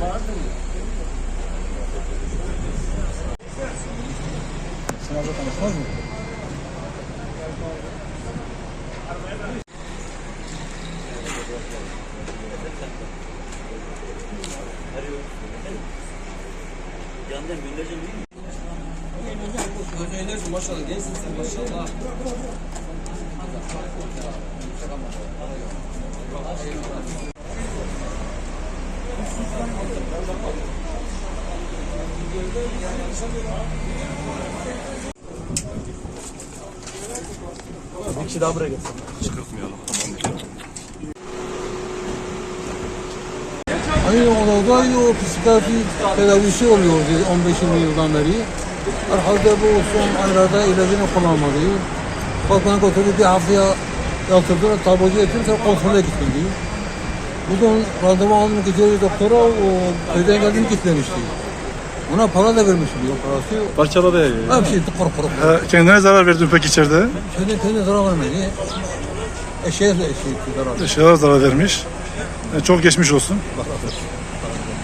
Sınavda tanışmaz mı? Yandan göndereceğim değil mi? Gözü maşallah gençsin sen maşallah. Bir kişi daha buraya gelsin. Aynı odada aynı o psikiyatri tedavisi oluyordu 15-20 yıldan beri. Herhalde bu son aylarda ilacını kullanmadı. Kalkana götürdü bir haftaya yatırdılar, taburcu ettim, sonra kontrole gitmedi. Buradan randevu aldım gidiyor doktora, o köyden geldim gitmemişti. Ona para da vermişim, yok parası. Parçaladı evi. Her şey kuru kuru. Ee, kendine zarar verdin peki içeride? Köyden köyden zarar vermedi. Eşeğe eşeğe zarar verdi. Eşyalar zarar vermiş. Ee, çok geçmiş olsun. Bak, bak.